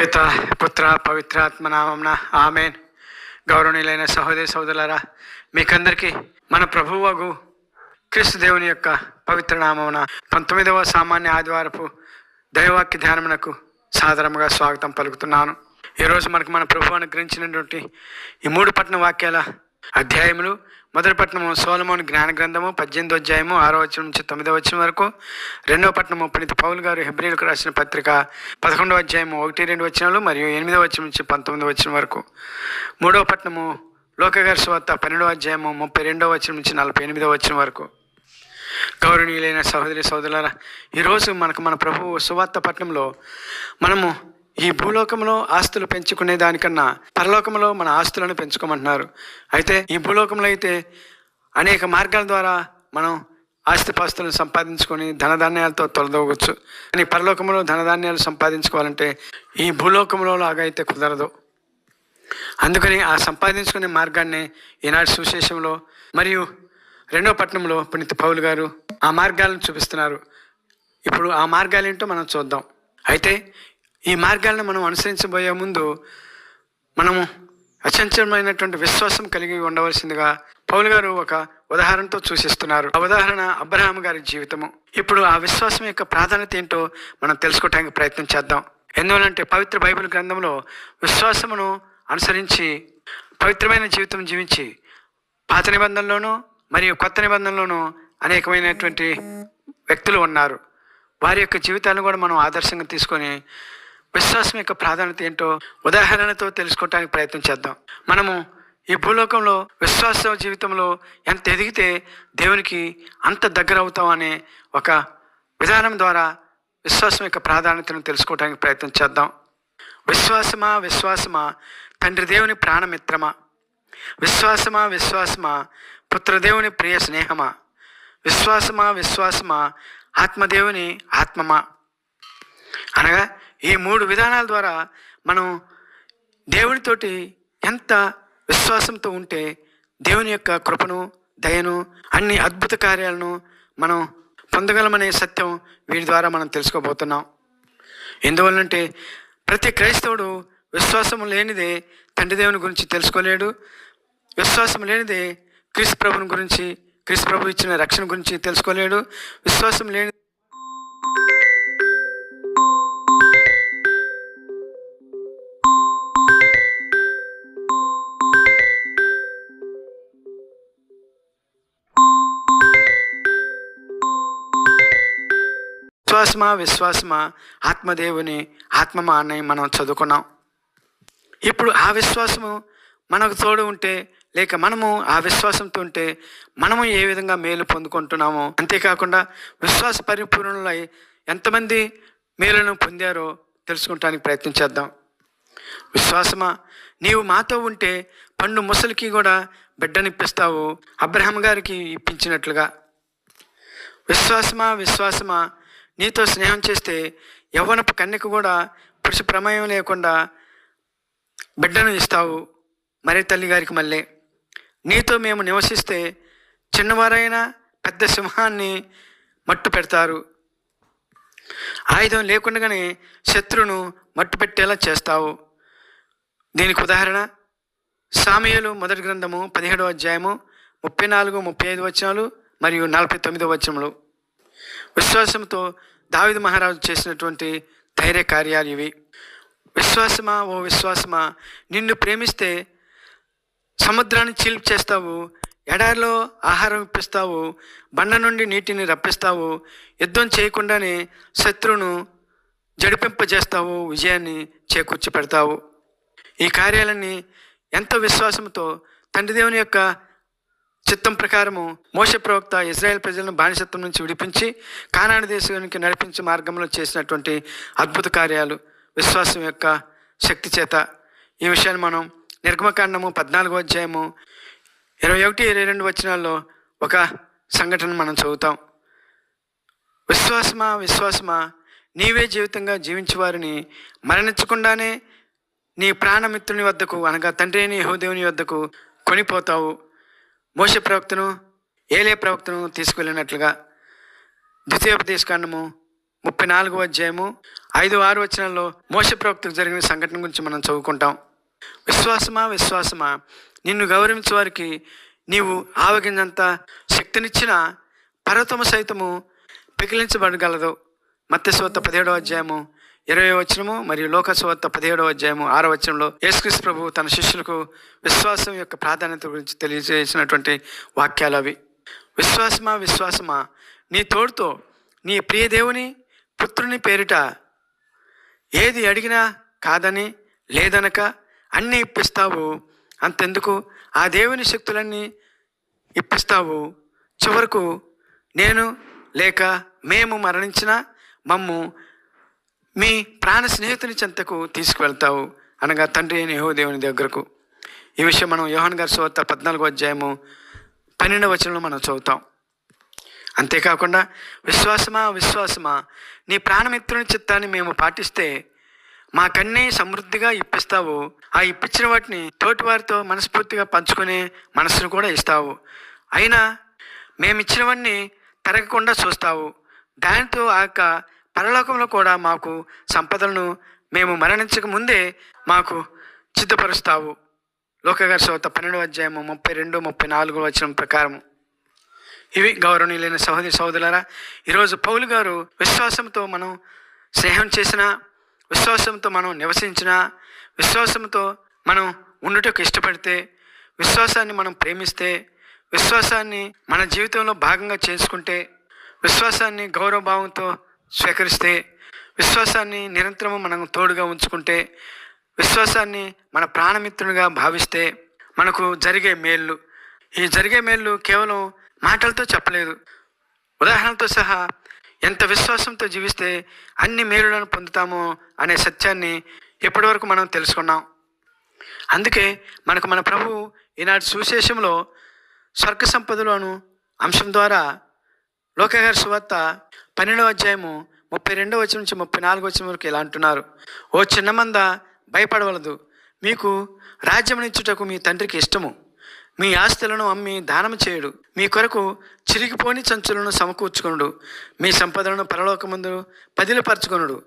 పిత పుత్ర పవిత్రాత్మ నామంన ఆమెన్. గౌరవనీయులైన సహోదరి సహోదరులారా మీకందరికీ మన ప్రభువగు క్రీస్తు దేవుని యొక్క పవిత్ర నామమున పంతొమ్మిదవ సామాన్య ఆదివారపు దైవాక్య ధ్యానమునకు సాధారణంగా స్వాగతం పలుకుతున్నాను. ఈరోజు మనకు మన ప్రభు అనుగ్రహించినటువంటి ఈ మూడు పట్టణ వాక్యాల అధ్యాయములు మొదటి పట్టణము సోలమోని జ్ఞాన గ్రంథము పద్దెనిమిది అధ్యాయము ఆరో వచ్చిన నుంచి తొమ్మిదో వచ్చిన వరకు. రెండవ పట్టణము పండిత పౌలు గారు హెబ్రిలకు రాసిన పత్రిక పదకొండవ అధ్యాయము ఒకటి రెండు వచనాలు మరియు ఎనిమిదవ వచ్చిన నుంచి పంతొమ్మిదో వచ్చిన వరకు. మూడవ పట్టణము లోకగారి సువార్త పన్నెండవ అధ్యాయము ముప్పై రెండవ వచ్చిన నుంచి నలభై ఎనిమిదవ వచ్చిన వరకు. గౌరవనీయులైన సహోదరి సోదరులారా ఈరోజు మనకు మన ప్రభువు సువార్త పట్టణంలో మనము ఈ భూలోకంలో ఆస్తులు పెంచుకునే దానికన్నా పరలోకంలో మన ఆస్తులను పెంచుకోమంటున్నారు. అయితే ఈ భూలోకంలో అయితే అనేక మార్గాల ద్వారా మనం ఆస్తిపాస్తులను సంపాదించుకొని ధనధాన్యాలతో తొలదవచ్చు కానీ పరలోకంలో ధనధాన్యాలు సంపాదించుకోవాలంటే ఈ భూలోకంలో లాగా అయితే కుదరదు. అందుకని ఆ సంపాదించుకునే మార్గాన్ని ఈనాటి సుశేషంలో మరియు రెండో పట్టణంలో పునీత పౌలు గారు ఆ మార్గాలను చూపిస్తున్నారు. ఇప్పుడు ఆ మార్గాలు ఏంటో మనం చూద్దాం. అయితే ఈ మార్గాలను మనం అనుసరించబోయే ముందు మనము అచంచలమైనటువంటి విశ్వాసం కలిగి ఉండవలసిందిగా పౌలు గారు ఒక ఉదాహరణతో సూచిస్తున్నారు. ఆ ఉదాహరణ అబ్రహాం గారి జీవితము. ఇప్పుడు ఆ విశ్వాసం యొక్క ప్రాధాన్యత ఏంటో మనం తెలుసుకోవటానికి ప్రయత్నం చేద్దాం. ఎందువలంటే పవిత్ర బైబిల్ గ్రంథంలో విశ్వాసమును అనుసరించి పవిత్రమైన జీవితం జీవించి పాత నిబంధనలోనూ మరియు కొత్త నిబంధనలోనూ అనేకమైనటువంటి వ్యక్తులు ఉన్నారు. వారి యొక్క జీవితాలను కూడా మనం ఆదర్శంగా తీసుకొని విశ్వాసం యొక్క ప్రాధాన్యత ఏంటో ఉదాహరణతో తెలుసుకోవటానికి ప్రయత్నం చేద్దాం. మనము ఈ భూలోకంలో విశ్వాస జీవితంలో ఎంత ఎదిగితే దేవునికి అంత దగ్గర అవుతాం అనే ఒక విధానం ద్వారా విశ్వాసం యొక్క ప్రాధాన్యతను తెలుసుకోవడానికి ప్రయత్నం చేద్దాం. విశ్వాసమా విశ్వాసమా? తండ్రి దేవుని ప్రాణమిత్రమా? విశ్వాసమా విశ్వాసమా? పుత్రదేవుని ప్రియ స్నేహమా? విశ్వాసమా విశ్వాసమా? ఆత్మదేవుని ఆత్మమా? అనగా ఈ మూడు విధానాల ద్వారా మనం దేవునితోటి ఎంత విశ్వాసంతో ఉంటే దేవుని యొక్క కృపను దయను అన్ని అద్భుత కార్యాలను మనం పొందగలమనే సత్యం వీటి ద్వారా మనం తెలుసుకోబోతున్నాం. ఎందువల్లంటే ప్రతి క్రైస్తవుడు విశ్వాసం లేనిదే తండ్రి దేవుని గురించి తెలుసుకోలేడు. విశ్వాసం లేనిదే క్రీస్తు ప్రభుని గురించి క్రీస్తు ప్రభు ఇచ్చిన రక్షణ గురించి తెలుసుకోలేడు. విశ్వాసం లేని విశ్వాసమా విశ్వాసమా? ఆత్మదేవుని ఆత్మమా అని మనం చదువుకున్నాం. ఇప్పుడు ఆ విశ్వాసము మనకు తోడు ఉంటే లేక మనము ఆ విశ్వాసంతో ఉంటే మనము ఏ విధంగా మేలు పొందుకుంటున్నామో అంతేకాకుండా విశ్వాస పరిపూర్ణులై ఎంతమంది మేలును పొందారో తెలుసుకుంటానికి ప్రయత్నం చేద్దాం. విశ్వాసమా? నీవు మాతో ఉంటే పండు ముసలికి కూడా బిడ్డనిప్పిస్తావు అబ్రహం గారికి ఇప్పించినట్లుగా. విశ్వాసమా? విశ్వాసమా? నీతో స్నేహం చేస్తే యవ్వనపు కన్యకు కూడా పురుష ప్రమేయం లేకుండా బిడ్డను ఇస్తావు. మరి తల్లి గారికి మళ్ళీ నీతో మేము నివసిస్తే చిన్నవారైన పెద్ద సింహాన్ని మట్టు పెడతారు. ఆయుధం లేకుండానే శత్రును మట్టు పెట్టేలా చేస్తావు. దీనికి ఉదాహరణ సామీయులు మొదటి గ్రంథము పదిహేడవ అధ్యాయము ముప్పై నాలుగు ముప్పై ఐదు వచనాలు మరియు నలభై తొమ్మిదో వచనములు. విశ్వాసంతో దావిద మహారాజు చేసినటువంటి ధైర్య కార్యాలు ఇవి. విశ్వాసమా? ఓ విశ్వాసమా? నిన్ను ప్రేమిస్తే సముద్రాన్ని చీల్పు చేస్తావు ఎడారిలో ఆహారం ఇప్పిస్తావు బండ నుండి నీటిని రప్పిస్తావు యుద్ధం చేయకుండానే శత్రువును జడిపింపజేస్తావు విజయాన్ని చేకూర్చి పెడతావు ఈ కార్యాలన్నీ ఎంతో విశ్వాసంతో తండ్రి దేవుని యొక్క చిత్తం ప్రకారము మోస ప్రవక్త ఇజ్రాయెల్ ప్రజలను బానిసత్వం నుంచి విడిపించి కానాడు దేశానికి నడిపించే మార్గంలో చేసినటువంటి అద్భుత కార్యాలు విశ్వాసం యొక్క శక్తి చేత. ఈ విషయాన్ని మనం నిర్గమకాండము పద్నాలుగో అధ్యాయము ఇరవై ఒకటి ఇరవై రెండు వచనాల్లో ఒక సంఘటన మనం చదువుతాం. విశ్వాసమా విశ్వాసమా నీవే జీవితంగా జీవించేవారిని మరణించకుండానే నీ ప్రాణమిత్రుని వద్దకు అనగా తండ్రి నీ వద్దకు కొనిపోతావు. మోస ప్రవక్తను ఏలే ప్రవక్తను తీసుకువెళ్ళినట్లుగా ద్వితీయోపదేశకాండము ముప్పై నాలుగో అధ్యాయము ఐదు ఆరు వచనాల్లో మోస ప్రవక్తకు జరిగిన సంఘటన గురించి మనం చదువుకుంటాం. విశ్వాసమా విశ్వాసమా? నిన్ను గౌరవించే వారికి నీవు ఆవగింజంత శక్తినిచ్చిన పర్వతము సైతము పిగిలించబడగలదు మత్స్యవత పదిహేడో అధ్యాయము ఇరవై వచనము మరియు లోకసువార్త పదిహేడవ అధ్యాయము ఆరో వచనంలో యేసుక్రీస్ ప్రభు తన శిష్యులకు విశ్వాసం యొక్క ప్రాధాన్యత గురించి తెలియజేసినటువంటి వాక్యాలు అవి. విశ్వాసమా విశ్వాసమా? నీ తోడుతో నీ ప్రియ దేవుని పుత్రుని పేరిట ఏది అడిగినా కాదని లేదనక అన్నీ ఇప్పిస్తావు. అంతెందుకు? ఆ దేవుని శక్తులన్నీ ఇప్పిస్తావు. చివరకు నేను లేక మేము మరణించిన మమ్ము మీ ప్రాణ స్నేహితుని చెంతకు తీసుకువెళ్తావు అనగా తండ్రి అయిన దేవుని దగ్గరకు. ఈ విషయం మనం యోహన్ గారి సువార్త పద్నాలుగో అధ్యాయము పన్నెండవ వచనంలో మనం చదువుతాం. అంతేకాకుండా విశ్వాసమా విశ్వాసమా నీ ప్రాణమిత్రుని చిత్తాన్ని మేము పాటిస్తే మాకన్నీ సమృద్ధిగా ఇప్పిస్తావు. ఆ ఇప్పించిన వాటిని తోటి వారితో మనస్ఫూర్తిగా పంచుకునే మనసును కూడా ఇస్తావు. అయినా మేమిచ్చినవన్నీ తరగకుండా చూస్తావు. దానితో ఆక పరలోకంలో కూడా మాకు సంపదలను మేము మరణించక ముందే మాకు సిద్ధపరుస్తావు. లోకగారి సోత పన్నెండు అధ్యాయము ముప్పై రెండు ముప్పై నాలుగు వచ్చిన ప్రకారం. ఇవి గౌరవనీయులైన సహోదరి సహోదరులారా ఈరోజు పౌలు గారు విశ్వాసంతో మనం స్నేహం చేసిన విశ్వాసంతో మనం నివసించిన విశ్వాసంతో మనం ఉండుటకు ఇష్టపడితే విశ్వాసాన్ని మనం ప్రేమిస్తే విశ్వాసాన్ని మన జీవితంలో భాగంగా చేసుకుంటే విశ్వాసాన్ని గౌరవభావంతో స్వీకరిస్తే విశ్వాసాన్ని నిరంతరము మనం తోడుగా ఉంచుకుంటే విశ్వాసాన్ని మన ప్రాణమిత్రునిగా భావిస్తే మనకు జరిగే మేళ్ళు ఈ జరిగే మేళ్ళు కేవలం మాటలతో చెప్పలేదు. ఉదాహరణతో సహా ఎంత విశ్వాసంతో జీవిస్తే అన్ని మేలులను పొందుతామో అనే సత్యాన్ని ఇప్పటివరకు మనం తెలుసుకున్నాం. అందుకే మనకు మన ప్రభు ఈనాటి సువిశేషంలో స్వర్గ సంపదలోను అంశం ద్వారా లోకగారి సువార్త పన్నెండవ అధ్యాయము ముప్పై రెండవ వచ్చిన నుంచి ముప్పై నాలుగు వచ్చిన వరకు ఇలా అంటున్నారు. ఓ చిన్న మంద భయపడవలదు. మీకు రాజ్యమునిచ్చుటకు మీ తండ్రికి ఇష్టము. మీ ఆస్తులను అమ్మి దానం చేయడు. మీ కొరకు చిరిగిపోని సంచులను సమకూర్చుకొనుడు. మీ సంపదలను పరలోకమందు పదిలపరచుకొనుడు.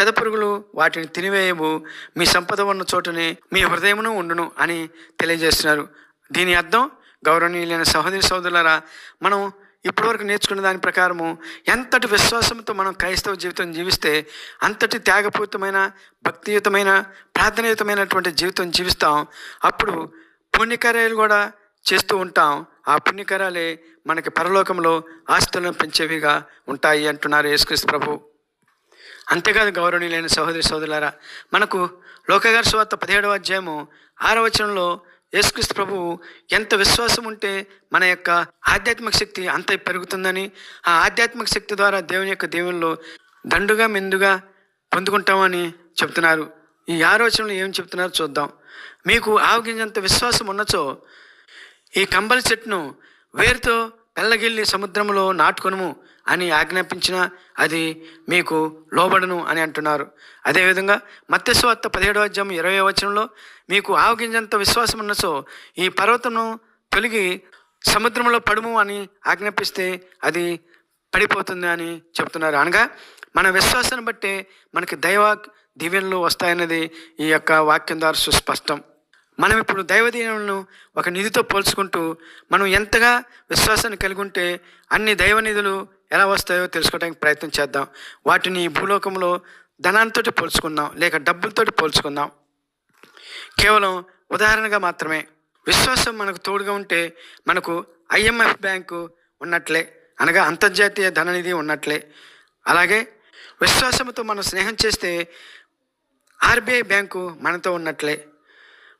చెదపురుగులు వాటిని తినివేయవు. మీ సంపద ఉన్న చోటనే మీ హృదయమును ఉండును అని తెలియజేస్తున్నారు. దీని అర్థం గౌరవనీయులైన సహోదరి సోదరులరా మనం ఇప్పటివరకు నేర్చుకున్న దాని ప్రకారము ఎంతటి విశ్వాసంతో మనం క్రైస్తవ జీవితం జీవిస్తే అంతటి త్యాగపూరితమైన భక్తియుతమైన ప్రార్థనయుతమైనటువంటి జీవితం జీవిస్తాం. అప్పుడు పుణ్యకార్యాలు కూడా చేస్తూ ఉంటాం. ఆ పుణ్యకార్యాలే మనకి పరలోకంలో ఆస్తులను పెంచేవిగా ఉంటాయి అంటున్నారు యేసుక్రీస్తు ప్రభు. అంతేకాదు గౌరవనీయులైన సహోదరి సోదరులారా మనకు లోకగారి సువార్త పదిహేడవ అధ్యాయము ఆరవచనంలో యేసుక్రీస్తు ప్రభు ఎంత విశ్వాసం ఉంటే మన యొక్క ఆధ్యాత్మిక శక్తి అంత పెరుగుతుందని ఆ ఆధ్యాత్మిక శక్తి ద్వారా దేవుని యొక్క దేవుల్లో దండుగా మెందుగా పొందుకుంటామని చెప్తున్నారు. ఈ ఆలోచనలు ఏం చెప్తున్నారో చూద్దాం. మీకు ఆవగింజంత విశ్వాసం ఉన్నచో ఈ కంబలి చెట్టును వేరుతో పెళ్ళగిల్లి సముద్రంలో నాటుకొనుము. అని ఆజ్ఞాపించిన అది మీకు లోబడును అని అంటున్నారు. అదేవిధంగా మత్స్యవార్త పదిహేడవ అధ్యాయం ఇరవై వచనంలో మీకు ఆవగింజంత విశ్వాసం ఉన్నచో ఈ పర్వతము తొలగి సముద్రంలో పడుము అని ఆజ్ఞాపిస్తే అది పడిపోతుంది అని చెప్తున్నారు. అనగా మన విశ్వాసాన్ని బట్టే మనకి దైవ దీవెనలు వస్తాయన్నది ఈ యొక్క వాక్యం ద్వారా సుస్పష్టం. మనం ఇప్పుడు దైవ ఒక నిధితో పోల్చుకుంటూ మనం ఎంతగా విశ్వాసాన్ని కలిగి ఉంటే అన్ని దైవ నిధులు ఎలా వస్తాయో తెలుసుకోవడానికి ప్రయత్నం చేద్దాం. వాటిని భూలోకంలో ధనాంతో పోల్చుకుందాం లేక డబ్బులతో పోల్చుకుందాం. కేవలం ఉదాహరణగా మాత్రమే విశ్వాసం మనకు తోడుగా ఉంటే మనకు ఐఎంఎఫ్ బ్యాంకు ఉన్నట్లే అనగా అంతర్జాతీయ ధననిధి ఉన్నట్లే. అలాగే విశ్వాసంతో మనం స్నేహం చేస్తే ఆర్బీఐ బ్యాంకు మనతో ఉన్నట్లే.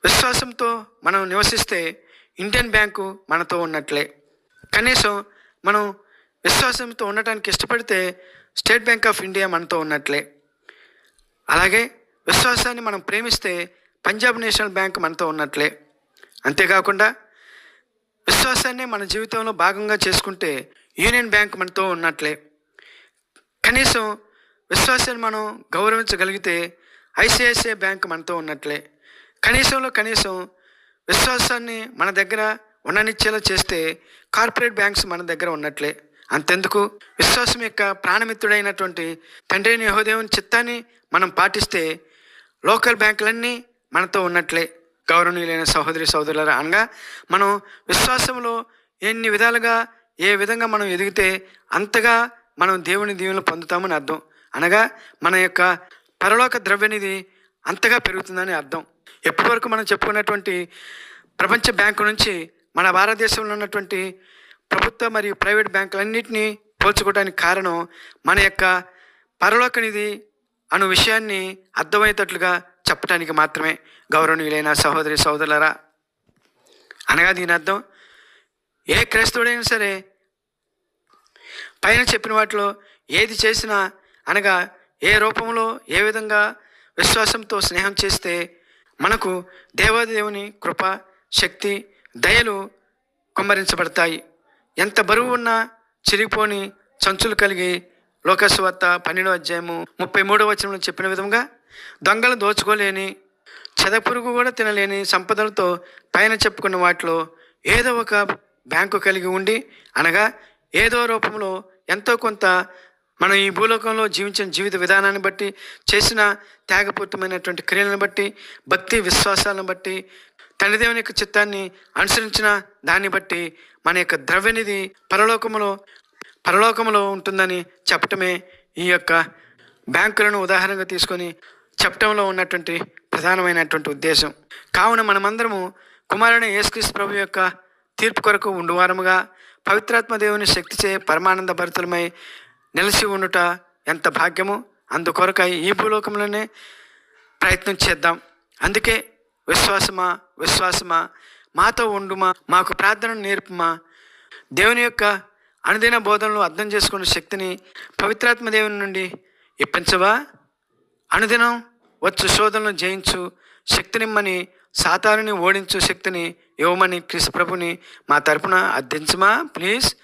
విశ్వాసంతో మనం నివసిస్తే ఇండియన్ బ్యాంకు మనతో ఉన్నట్లే. కనీసం మనం విశ్వాసంతో ఉండటానికి ఇష్టపడితే స్టేట్ బ్యాంక్ ఆఫ్ ఇండియా మనతో ఉన్నట్లే. అలాగే విశ్వాసాన్ని మనం ప్రేమిస్తే పంజాబ్ నేషనల్ బ్యాంక్ మనతో ఉన్నట్లే. అంతేకాకుండా విశ్వాసాన్ని మన జీవితంలో భాగంగా చేసుకుంటే యూనియన్ బ్యాంక్ మనతో ఉన్నట్లే. కనీసం విశ్వాసాన్ని మనం గౌరవించగలిగితే ఐసిఐసిఐ బ్యాంక్ మనతో ఉన్నట్లే. కనీసంలో కనీసం విశ్వాసాన్ని మన దగ్గర ఉండనిచ్చేలా చేస్తే కార్పొరేట్ బ్యాంక్స్ మన దగ్గర ఉన్నట్లే. అంతెందుకు? విశ్వాసం యొక్క ప్రాణమిత్రుడైనటువంటి తండ్రి యహోదేవుని చిత్తాన్ని మనం పాటిస్తే లోకల్ బ్యాంకులన్నీ మనతో ఉన్నట్లే. గౌరవనీయులైన సహోదరి సహోదరుల అనగా మనం విశ్వాసంలో ఎన్ని విధాలుగా ఏ విధంగా మనం ఎదిగితే అంతగా మనం దేవుని దీవెనలు పొందుతామని అర్థం. అనగా మన యొక్క పరలోక ద్రవ్యనిధి అంతగా పెరుగుతుందని అర్థం. ఎప్పటి వరకు మనం చెప్పుకున్నటువంటి ప్రపంచ బ్యాంకు నుంచి మన భారతదేశంలో ఉన్నటువంటి ప్రభుత్వ మరియు ప్రైవేట్ బ్యాంకులన్నింటినీ పోల్చుకోవడానికి కారణం మన యొక్క పరలోక నిధి అను విషయాన్ని అర్థమయ్యేటట్లుగా చెప్పడానికి మాత్రమే. గౌరవనీయులైన సహోదరి సహోదరులరా అనగా దీని అర్థం ఏ క్రైస్తవుడైనా సరే పైన చెప్పిన వాటిలో ఏది చేసినా అనగా ఏ రూపంలో ఏ విధంగా విశ్వాసంతో స్నేహం చేస్తే మనకు దేవాదేవుని కృప శక్తి దయలు కుమ్మరించబడతాయి. ఎంత బరువు ఉన్నా చిరిగిపోని చంచులు కలిగి లోకస్వార్త పన్నెండో అధ్యాయము ముప్పై మూడో వచనంలో చెప్పిన విధంగా దొంగలు దోచుకోలేని చెదపురుగు కూడా తినలేని సంపదలతో పైన చెప్పుకున్న వాటిలో ఏదో ఒక బ్యాంకు కలిగి ఉండి అనగా ఏదో రూపంలో ఎంతో కొంత మనం ఈ భూలోకంలో జీవించిన జీవిత విధానాన్ని బట్టి చేసిన త్యాగపూర్తమైనటువంటి క్రియలను బట్టి భక్తి విశ్వాసాలను బట్టి తండ్రిదేవుని యొక్క చిత్తాన్ని అనుసరించిన దాన్ని బట్టి మన యొక్క ద్రవ్యనిధి పరలోకములో పరలోకములో ఉంటుందని చెప్పటమే ఈ యొక్క బ్యాంకులను ఉదాహరణగా తీసుకొని చెప్పటంలో ఉన్నటువంటి ప్రధానమైనటువంటి ఉద్దేశం. కావున మనమందరము కుమారుని యేసుక్రీస్తు ప్రభు యొక్క తీర్పు కొరకు ఉండువారముగా పవిత్రాత్మ దేవుని శక్తిచే పరమానంద భరితులమై నిలిచి ఉండుట ఎంత భాగ్యము. అందుకొరకై ఈ భూలోకంలోనే ప్రయత్నం చేద్దాం. అందుకే విశ్వాసమా విశ్వాసమా మాతో ఉండుమా మాకు ప్రార్థనను నేర్పుమా. దేవుని యొక్క అనుదిన బోధనలు అర్థం చేసుకునే శక్తిని పవిత్రాత్మ దేవుని నుండి ఇప్పించవా? అనుదినం వచ్చు శోధనలు జయించు శక్తినిమ్మని సాతారుని ఓడించు శక్తిని ఇవ్వమని క్రీస్తు ప్రభుని మా తరపున అర్థించమా? ప్లీజ్.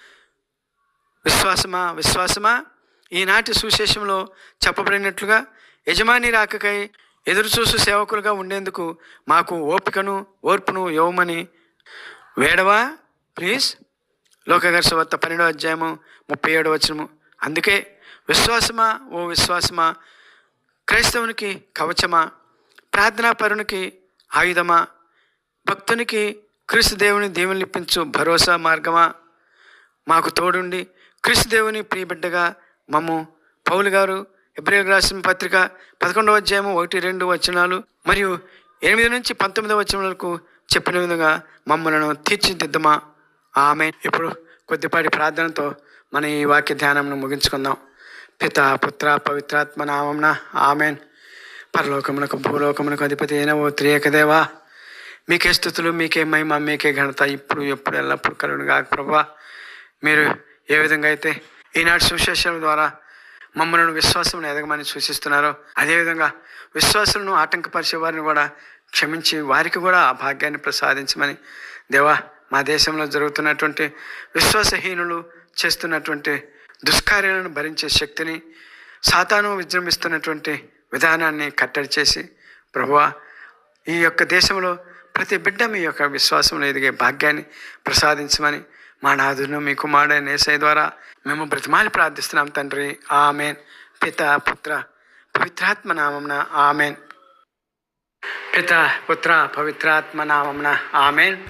విశ్వాసమా? విశ్వాసమా? ఈనాటి సుశేషంలో చెప్పబడినట్లుగా యజమాని రాకకై ఎదురుచూసు సేవకులుగా ఉండేందుకు మాకు ఓపికను ఓర్పును ఇవ్వమని వేడవా? ప్లీజ్. లోకగర్శవత్త పన్నెండో అధ్యాయము ముప్పై ఏడు వచనము. అందుకే విశ్వాసమా? ఓ విశ్వాసమా? క్రైస్తవునికి కవచమా? ప్రార్థనా పరునికి ఆయుధమా? భక్తునికి క్రీస్తు దేవుని దీవెనలిప్పించు భరోసా మార్గమా? మాకు తోడుండి క్రీస్తు దేవుని ప్రియబిడ్డగా మమ్ము పౌలు గారు ఎబ్రిల్ రాసిన పత్రిక పదకొండవ అధ్యాయము ఒకటి రెండు వచనాలు మరియు ఎనిమిది నుంచి పంతొమ్మిదవ వచనాలకు చెప్పిన విధంగా మమ్మలను తీర్చిదిద్దమా? ఆమె ఇప్పుడు కొద్దిపాటి ప్రార్థనతో మన ఈ వాక్య ధ్యానంను ముగించుకుందాం. పిత పుత్ర పవిత్రాత్మ నామంన ఆమెన్. పరలోకమునకు భూలోకమునకు అధిపతి అయిన ఓ త్రియేకదేవా మీకే స్థుతులు మీకే మహిమ మీకే ఘనత ఇప్పుడు ఎప్పుడు ఎల్లప్పుడు కలుగునుగా ప్రభా మీరు ఏ విధంగా అయితే ఈనాటి సువిశేషాల ద్వారా మమ్మల్ని విశ్వాసం ఎదగమని సూచిస్తున్నారో అదేవిధంగా విశ్వాసులను ఆటంకపరిచే వారిని కూడా క్షమించి వారికి కూడా ఆ భాగ్యాన్ని ప్రసాదించమని దేవా మా దేశంలో జరుగుతున్నటువంటి విశ్వాసహీనులు చేస్తున్నటువంటి దుష్కార్యాలను భరించే శక్తిని సాతాను విజృంభిస్తున్నటువంటి విధానాన్ని కట్టడి చేసి ప్రభువా ఈ యొక్క దేశంలో ప్రతి బిడ్డ మీ యొక్క విశ్వాసంలో ఎదిగే భాగ్యాన్ని ప్రసాదించమని మా నాదును మీ కుమారుడైన నేసై ద్వారా మేము బ్రతిమాలి ప్రార్థిస్తున్నాం తండ్రి. ఆమెన్. పిత పుత్ర పవిత్రాత్మ నామంన ఆమెన్. పిత పుత్ర పవిత్రాత్మ నామంన ఆమెన్.